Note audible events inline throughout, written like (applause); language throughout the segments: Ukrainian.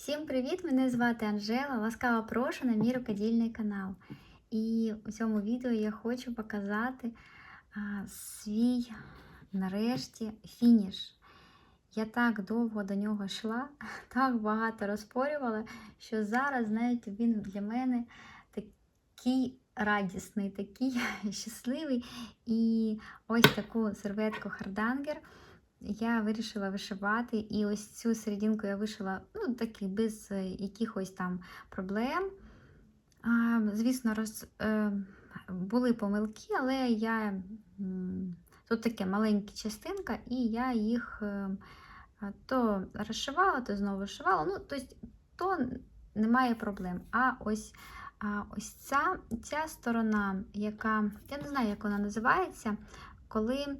Всім привіт! Мене звати Анжела. Ласкаво прошу на мій рукодільний канал. І у цьому відео я хочу показати а, свій, нарешті, фініш. Я так довго до нього йшла, (laughs) так багато розпорювала, що зараз, знаєте, він для мене такий радісний, такий (laughs) щасливий. І ось таку серветку Хардангер я вирішила вишивати, і ось цю серединку я вишила ну, таки без е, якихось там проблем. А, Звісно, роз, е, були помилки, але я тут таке маленька частинка, і я їх е, то розшивала, то знову вишивала. Ну, тобто, то немає проблем. А ось а ось ця, ця сторона, яка, я не знаю, як вона називається, коли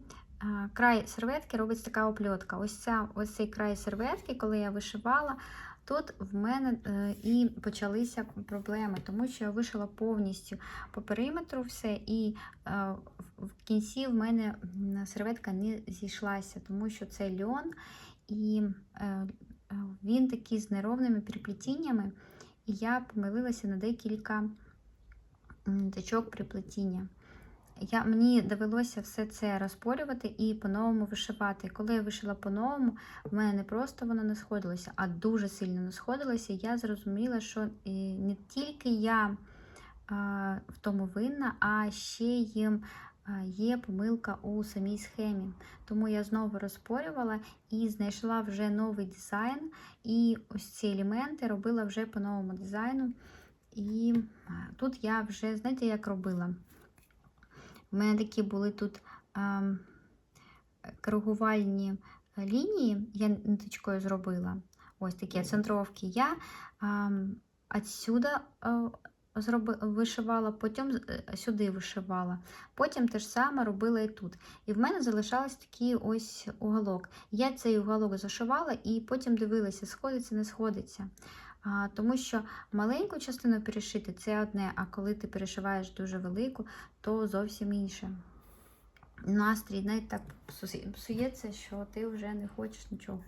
край серветки робиться така опльотка. Ось, ця, ось цей край серветки, коли я вишивала, тут в мене е, і почалися проблеми, тому що я вишила повністю по периметру все, і е, в- кінці в мене серветка не зійшлася, тому що це льон, і е, він такий з неровними переплетіннями. І я помилилася на декілька м, приплетіння. Я, мені довелося все це розпорювати і по-новому вишивати. Коли я вишила по-новому, в мене не просто воно не сходилося, а дуже сильно не сходилося. Я зрозуміла, що е, не тільки я в тому винна, а ще а, є помилка у самій схемі. Тому я знову розпорювала і знайшла вже новий дизайн. І ось ці елементи робила вже по новому дизайну. І тут я вже, знаєте, як робила? У мене такі були тут а, коригувальні лінії, я ниточкою зробила. Ось такі центровки. Я а, отсюда а, зроби, вишивала, потім е, сюди вишивала. Потім те ж саме робила і тут. І в мене залишався такий ось уголок. Я цей уголок зашивала і потім дивилася, сходиться, не сходиться. Тому що маленьку частину перешити це одне, а коли ти перешиваєш дуже велику, то зовсім інше. Настрій навіть так псується, що ти вже не хочеш нічого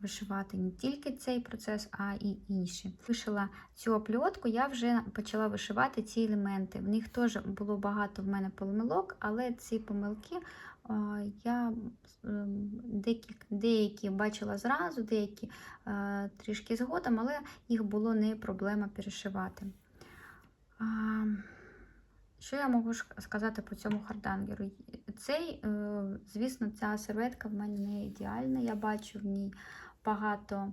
вишивати. Не тільки цей процес, а і інші. Вишила цю опльотку, я вже почала вишивати ці елементи. В них теж було багато в мене помилок, але ці помилки я деякі, деякі бачила зразу, деякі е, трішки згодом, але їх було не проблема перешивати. Що я можу сказати по цьому хардангеру? Цей, е, звісно, ця серветка в мене не ідеальна. Я бачу в ній багато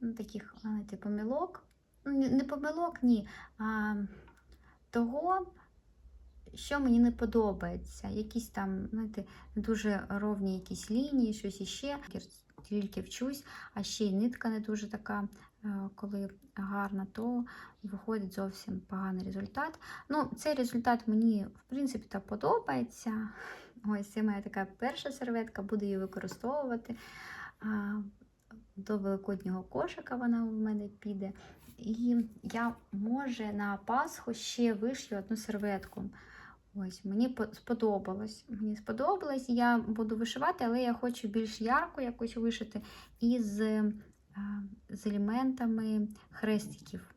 ну, таких знаєте, помилок. Ну, не помилок, ні. А, того, що мені не подобається. Якісь там, знаєте, дуже ровні якісь лінії, щось іще. Тільки вчусь, а ще й нитка не дуже така, е, коли гарна, то виходить зовсім поганий результат. Ну, цей результат мені, в принципі, так подобається. Ось це моя така перша серветка, буду її використовувати. До великоднього кошика вона в мене піде. І я, може, на Пасху ще вишью одну серветку. Ось, мені сподобалось. Мені сподобалось, я буду вишивати, але я хочу більш ярко якось вишити із е, з елементами хрестиків.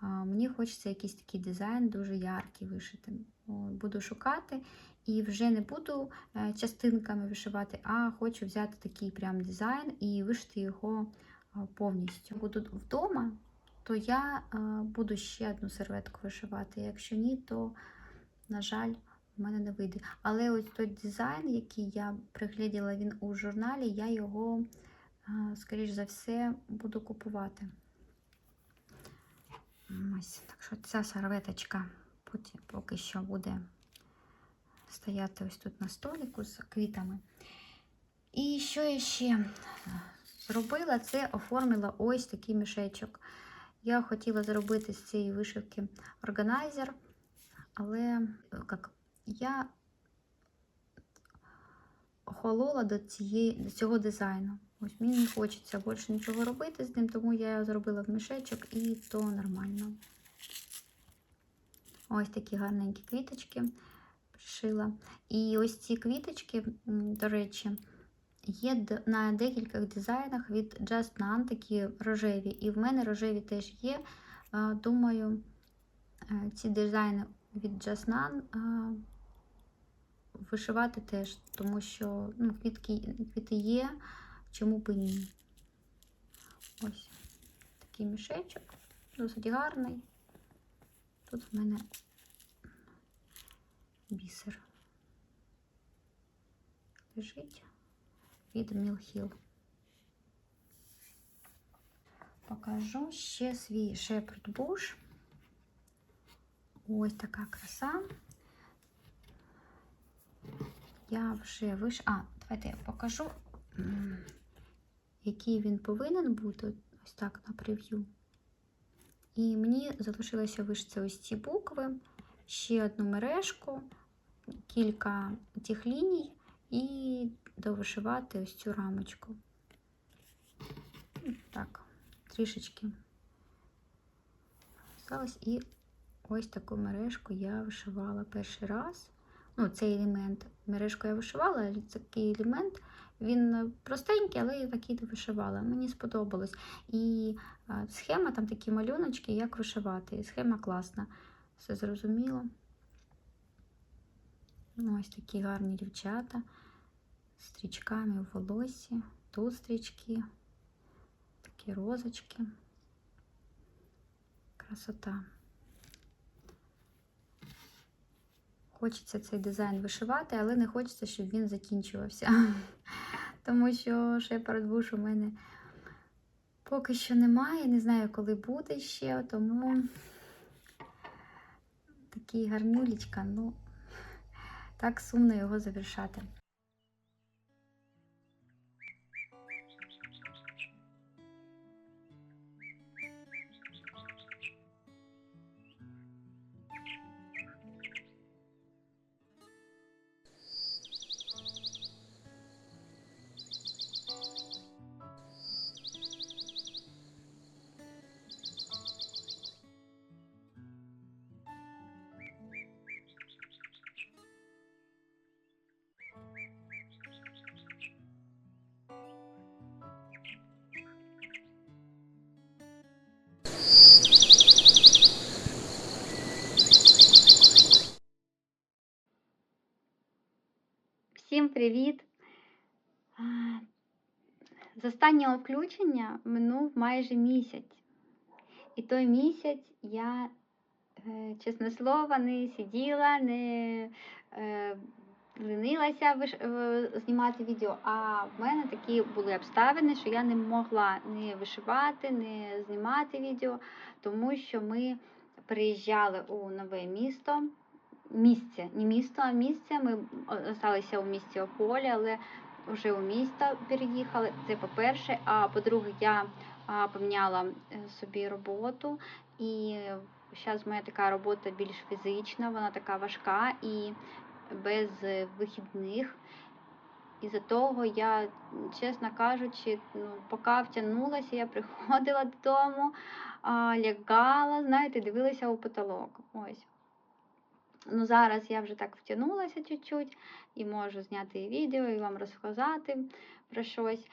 Мені хочеться якийсь такий дизайн дуже яркий вишити. Буду шукати і вже не буду е, частинками вишивати, а хочу взяти такий прям дизайн і вишити його повністю. Буду вдома, то я е, буду ще одну серветку вишивати. Якщо ні, то, на жаль, в мене не вийде. Але ось той дизайн, який я пригляділа він у журналі, я його, е, скоріш за все, буду купувати. Ось, так що ця серветочка поки, що буде стояти ось тут на столику з квітами. І що я ще зробила, це оформила ось такий мішечок. Я хотіла зробити з цієї вишивки органайзер, але е, як, я охолола до, цієї, до цього дизайну. Ось мені не хочеться більше нічого робити з ним, тому я його зробила в мішечок і то нормально. Ось такі гарненькі квіточки пришила. І ось ці квіточки, до речі, є на декількох дизайнах від Just None такі рожеві. І в мене рожеві теж є. Е, Думаю, е, ці дизайни від е, вишивати теж, тому що ну, квітки, квіти є, чому б ні. Ось такий мішечок, досить гарний. Тут в мене бісер лежить від Мілхіл. Покажу ще свій Shepherd Bush. Ось така краса. Я вже виш... А, давайте я покажу, який він повинен бути. Ось так на прев'ю. І мені залишилося вишити ось ці букви, ще одну мережку, кілька тих ліній і довишивати ось цю рамочку. Так, трішечки. І ось таку мережку я вишивала перший раз. Ну, цей елемент. Мережку я вишивала, але такий елемент, він простенький, але я такий вишивала. Мені сподобалось. І схема, там такі малюночки, як вишивати. І схема класна. Все зрозуміло. Ну, ось такі гарні дівчата з стрічками в волосі. Тут стрічки, такі розочки. Красота. Хочеться цей дизайн вишивати, але не хочеться, щоб він закінчувався. (laughs) Тому що шепард буш у мене поки що немає. Не знаю, коли буде ще, тому такий гарнюлічка, ну так сумно його завершати. Всім привіт! З останнього включення минув майже місяць. І той місяць я, е, чесне слово, не сиділа, не ленилася виш- е, знімати відео. А в мене такі були обставини, що я не могла не вишивати, не знімати відео, тому що ми приїжджали у нове місто місце, не місто, а місце. Ми залишилися у місті Ополі, але вже у місто переїхали. Це по-перше. А по-друге, я поміняла е, собі роботу, і зараз моя така робота більш фізична, вона така важка і без вихідних. Із-за того я, чесно кажучи, ну, поки втягнулася, я приходила додому, а, лягала, знаєте, дивилася у потолок. Ось. Ну, зараз я вже так втягнулася чуть-чуть і можу зняти і відео, і вам розказати про щось.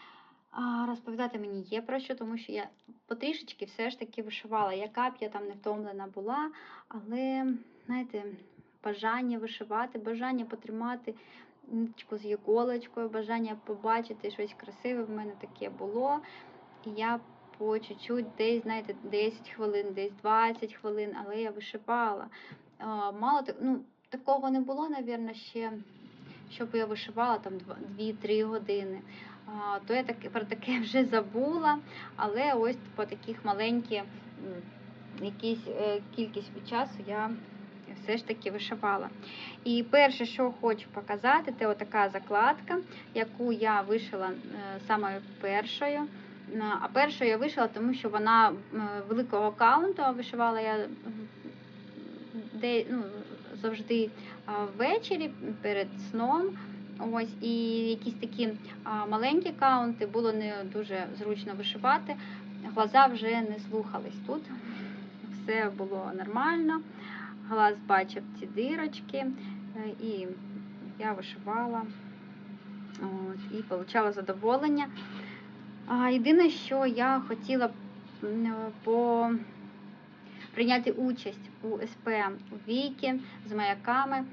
А розповідати мені є про що, тому що я потрішечки все ж таки вишивала. Яка б я там не втомлена була, але, знаєте, бажання вишивати, бажання потримати ниточку з іголочкою, бажання побачити щось красиве в мене таке було. І я по чуть-чуть, десь, знаєте, 10 хвилин, десь 20 хвилин, але я вишивала. Мало так- ну, такого не було, напевно, ще, щоб я вишивала там 2-3 години. То я таке про таке (laughs) вже забула, але ось по таких маленькі м, якісь е, кількість часу я все ж таки вишивала. І перше, що хочу показати, це отака закладка, яку я вишила е, саме першою. Е, А першою я вишила, тому що вона великого каунту, вишивала я де, ну, завжди ввечері перед сном. Ось, і якісь такі маленькі каунти було не дуже зручно вишивати. Глаза вже не слухались тут. Все було нормально. Глаз бачив ці дирочки, е, і я вишивала От, і отримала задоволення. А, єдине, що я хотіла по прийняти участь у СП у Віки з маяками,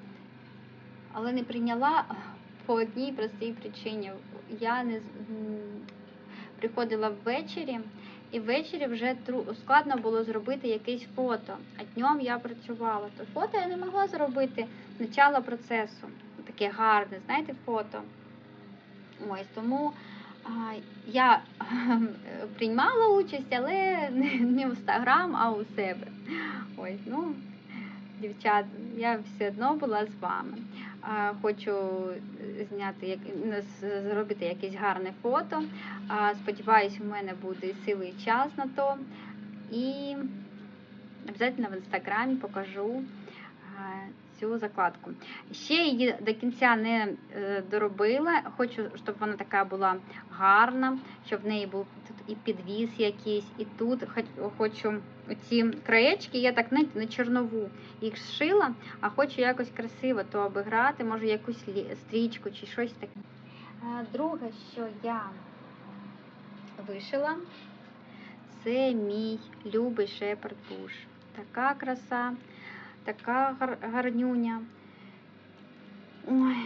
але не прийняла по одній простій причині. Я не приходила ввечері, і ввечері вже складно було зробити якесь фото. А днем я працювала. То фото я не могла зробити начало процесу. Таке гарне, знаєте, фото. Ось тому а, я (laughs) приймала участь, але не, в інстаграм, а у себе. Ось, ну, дівчат, я все одно була з вами. Хочу зняти як зробити якесь гарне фото. Сподіваюсь, у мене буде сили і час на то. І обов'язково в інстаграмі покажу цю закладку. Ще її до кінця не е, доробила. Хочу, щоб вона така була гарна, щоб в неї був тут і підвіс якийсь, і тут хочу оці краєчки, я так знаєте, на чорнову їх зшила, а хочу якось красиво то обіграти, може якусь стрічку чи щось таке. Друге, що я вишила, це мій любий шепард буш. Така краса, така гар- гарнюня. Ой,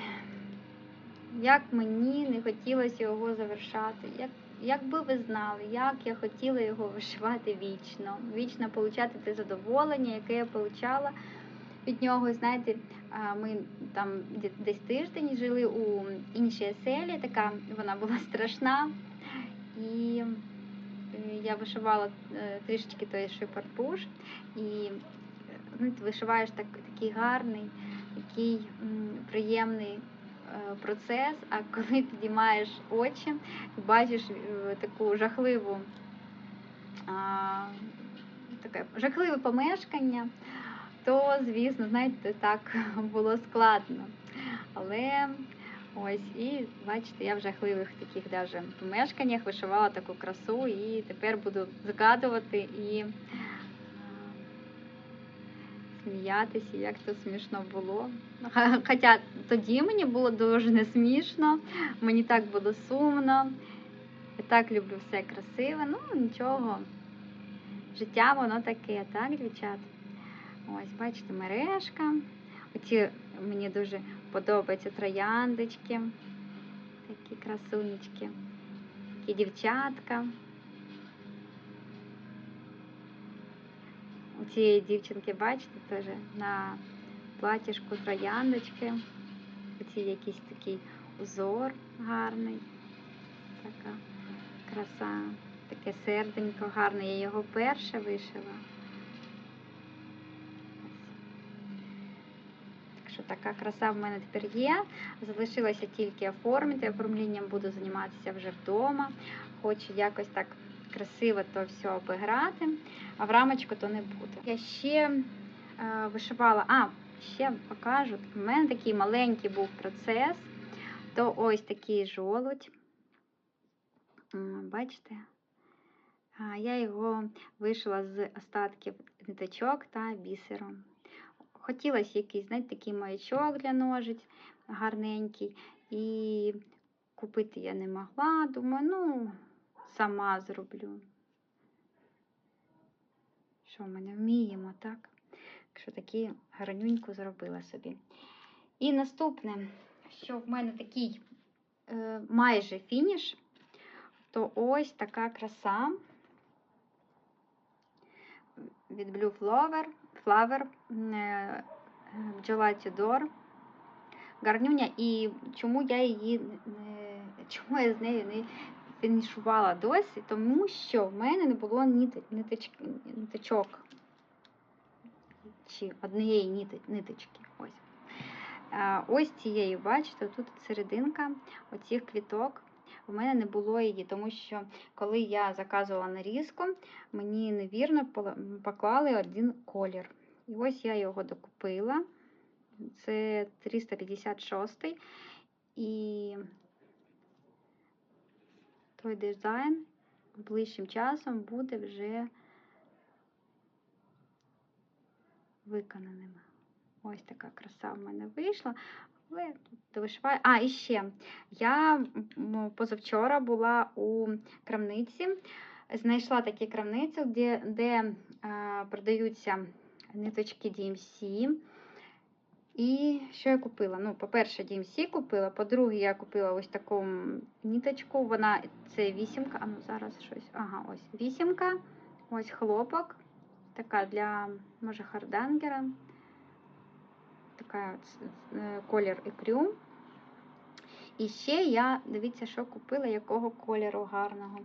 як мені не хотілося його завершати. Як, якби ви знали, як я хотіла його вишивати вічно, вічно отримати те задоволення, яке я отримала від нього. Знаєте, ми там десь тиждень жили у іншій оселі, така вона була страшна. І е, я вишивала е, трішечки той шипарпуш, і ну, ти вишиваєш так, такий гарний, такий м, приємний процес, а коли підіймаєш очі і бачиш е, таку жахливу, таке жахливе помешкання, то, звісно, знаєте, так (laughs) було складно. Але ось, і бачите, я в жахливих таких даже помешканнях вишивала таку красу, і тепер буду згадувати і сміятися, як це смішно було. (laughs) Хоча тоді мені було дуже не смішно, мені так було сумно. Я так люблю все красиве, ну нічого. Життя воно таке, так, дівчат? Ось, бачите, мережка. Оці мені дуже подобаються трояндочки. Такі красунечки. Такі дівчатка. Цієї дівчинки, бачите, теж на платіжку трояндочки. Оці якийсь такий узор гарний. Така краса, таке серденько гарне. Я його перше вишила. Що така краса в мене тепер є. Залишилося тільки оформити. Оформленням буду займатися вже вдома. Хочу якось так красиво то все обіграти, а в рамочку то не буде. Я ще е, вишивала, а, ще покажу. У мене такий маленький був процес. То ось такий жолудь. Бачите? Я його вишила з остатків ниточок та бісеру. Хотілося якийсь, знаєте, такий маячок для ножиць гарненький. І купити я не могла. Думаю, ну, сама зроблю. Що ми не вміємо, так? Що такі гарнюньку зробила собі. І наступне, що в мене такий е, майже фініш, то ось така краса від Blue Flower, Flower е, бджола Тюдор. Гарнюня, і чому я її не чому я з нею не фінішувала досі? Тому що в мене не було ниточок чи однієї ниточки. Ось. Ось цією, бачите, тут серединка оцих квіток. У мене не було її, тому що коли я заказувала нарізку, мені невірно поклали один колір. І ось я його докупила. Це 356 і той дизайн ближчим часом буде вже виконаним. Ось така краса в мене вийшла. Але. А, і ще. Я позавчора була у крамниці, знайшла такі крамниці, де, де а, продаються ниточки DMC. І що я купила? Ну, по-перше, DMC купила, по-друге, я купила ось таку м, ниточку. Вона це вісімка. А ну зараз щось. Ага, ось вісімка. Ось хлопок. Така для, може, хардангера. Така е, колір ікрю. І ще я, дивіться, що купила, якого кольору гарного.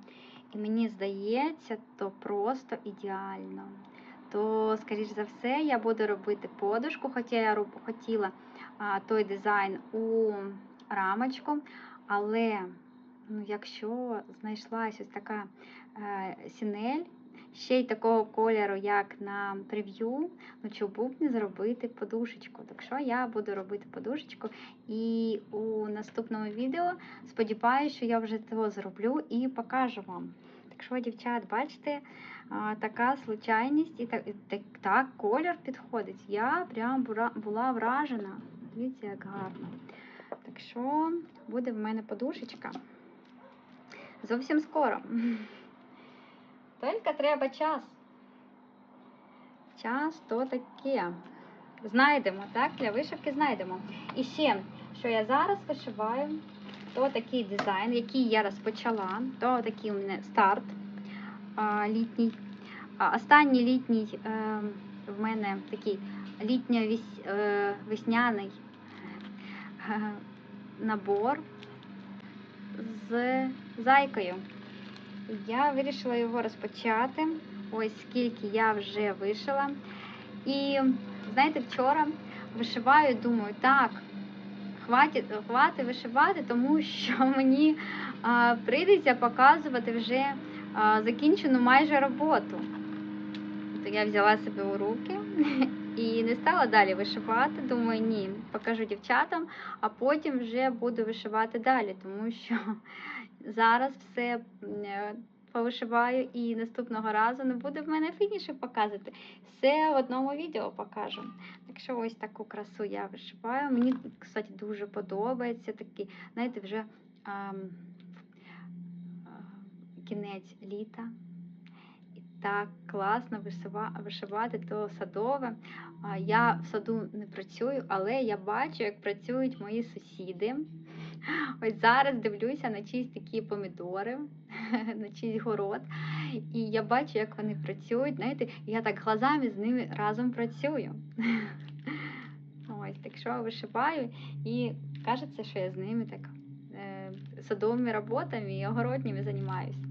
І мені здається, то просто ідеально. То, скоріш за все, я буду робити подушку, хоча я хотіла а, той дизайн у рамочку. Але ну, якщо знайшлась ось така е, сінель, ще й такого кольору, як на прев'ю, ну чому б не зробити подушечку. Так що я буду робити подушечку. І у наступному відео сподіваюся, що я вже цього зроблю і покажу вам. Так що, дівчат, бачите, така случайність і так, так, так колір підходить. Я прям була, вражена. Дивіться, як гарно. Так що буде в мене подушечка. Зовсім скоро. (laughs) Тільки треба час. Час то таке. Знайдемо, так? Для вишивки знайдемо. І ще, що я зараз вишиваю, то такий дизайн, який я розпочала, то такий у мене старт літній. Останній літній е, в мене такий літньо-весняний е, набор з зайкою. Я вирішила його розпочати. Ось скільки я вже вишила. І знаєте, вчора вишиваю, думаю, так, хватить, вишивати, тому що (laughs) мені а, прийдеться показувати вже закінчену майже роботу. То я взяла себе у руки (laughs) і не стала далі вишивати. Думаю, ні, покажу дівчатам, а потім вже буду вишивати далі, тому що (laughs) зараз все е, повишиваю і наступного разу не буде в мене фініші показувати. Все в одному відео покажу. Так що ось таку красу я вишиваю. Мені, кстати, дуже подобається такий, знаєте, вже а, кінець літа. І так класно вишивати то садове. Я в саду не працюю, але я бачу, як працюють мої сусіди. (laughs) Ось зараз дивлюся на чиїсь такі помідори, (laughs) на чийсь город. І я бачу, як вони працюють. Знаєте, я так глазами з ними разом працюю. (laughs) Ось, так що вишиваю, і кажеться, що я з ними так е, садовими роботами і огородніми займаюся.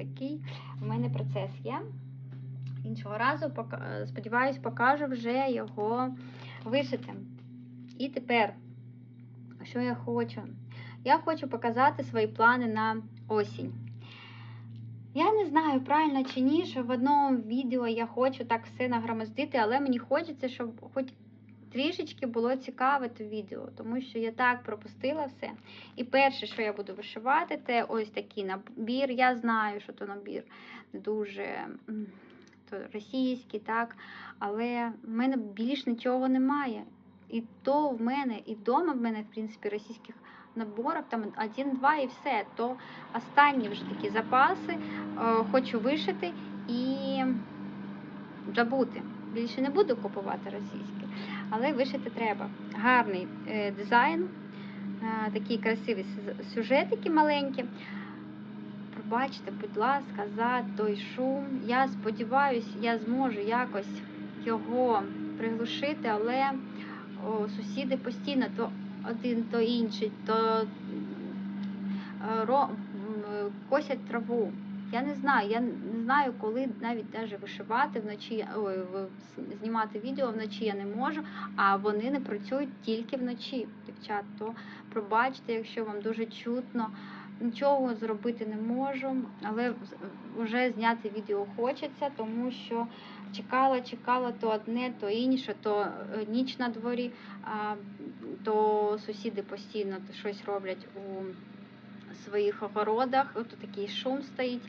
Такий в мене процес є. Іншого разу, сподіваюсь, покажу вже його вишитим. І тепер, що я хочу? Я хочу показати свої плани на осінь. Я не знаю, правильно чи ні, що в одному відео я хочу так все нагромоздити, але мені хочеться, щоб хоч трішечки було цікаве то відео, тому що я так пропустила все. І перше, що я буду вишивати, це ось такий набір. Я знаю, що то набір дуже то російський, так, але в мене більш нічого немає. І то в мене, і вдома в мене, в принципі, російських наборів там один-два і все. То останні вже такі запаси е, хочу вишити і забути. Більше не буду купувати російське, але вишити треба. Гарний е, дизайн, е, такі красиві сюжетики маленькі. Пробачте, будь ласка, за той шум. Я сподіваюся, я зможу якось його приглушити, але о, сусіди постійно то один, то інший, то е, ро, косять траву. Я не знаю, я не знаю, коли навіть даже вишивати вночі, ой, знімати відео вночі я не можу, а вони не працюють тільки вночі, дівчат. То пробачте, якщо вам дуже чутно. Нічого зробити не можу, але вже зняти відео хочеться, тому що чекала, чекала то одне, то інше, то е, ніч на дворі, то сусіди постійно щось роблять у своїх огородах. От такий шум стоїть.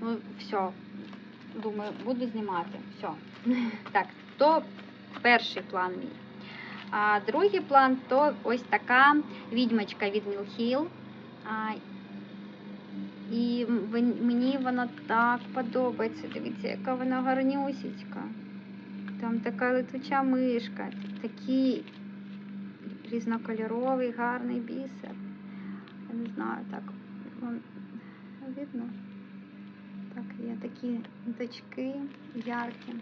Ну, все, думаю, буду знімати. Все. (laughs) Так, то перший план мій. А другий план то ось така відьмочка від Мілхіл. І мені вона так подобається. Дивіться, яка вона гарнюсічка. Там така летуча мишка, такий різнокольоровий, гарний бісер. Я не знаю, так видно. Так, є такі ниточки яркі.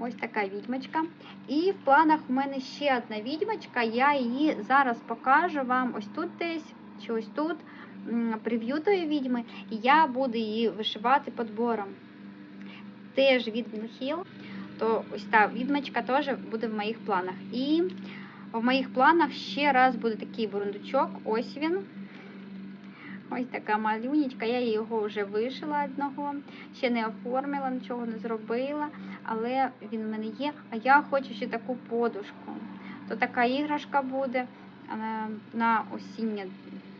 Ось така відьмочка. І в планах у мене ще одна відьмочка. Я її зараз покажу вам ось тут десь, чи ось тут, прев'ю тої відьми. І я буду її вишивати подбором. Теж від Мілхіл. То ось та відьмочка теж буде в моїх планах. І в моїх планах ще раз буде такий бурундучок. Ось він. Ось така малюнечка. Я його вже вишила одного, ще не оформила, нічого не зробила, але він в мене є. А я хочу ще таку подушку. То така іграшка буде е, на осіннє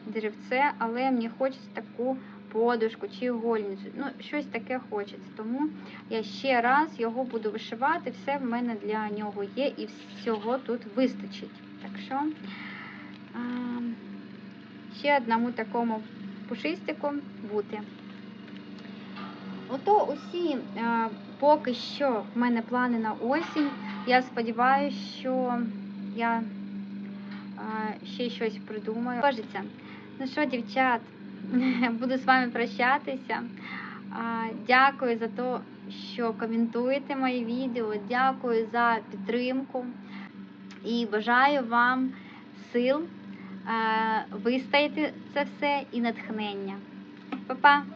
деревце, але мені хочеться таку подушку чи гольницю. Ну, щось таке хочеться. Тому я ще раз його буду вишивати. Все в мене для нього є і всього тут вистачить. Так що ще одному такому пушистику бути. Ото усі поки що в мене плани на осінь. Я сподіваюся, що я ще щось придумаю. Божиться. Ну що, дівчат, (laughs) буду з вами прощатися. Дякую за те, що коментуєте мої відео. Дякую за підтримку і бажаю вам сил вистояти це все і натхнення. Па-па!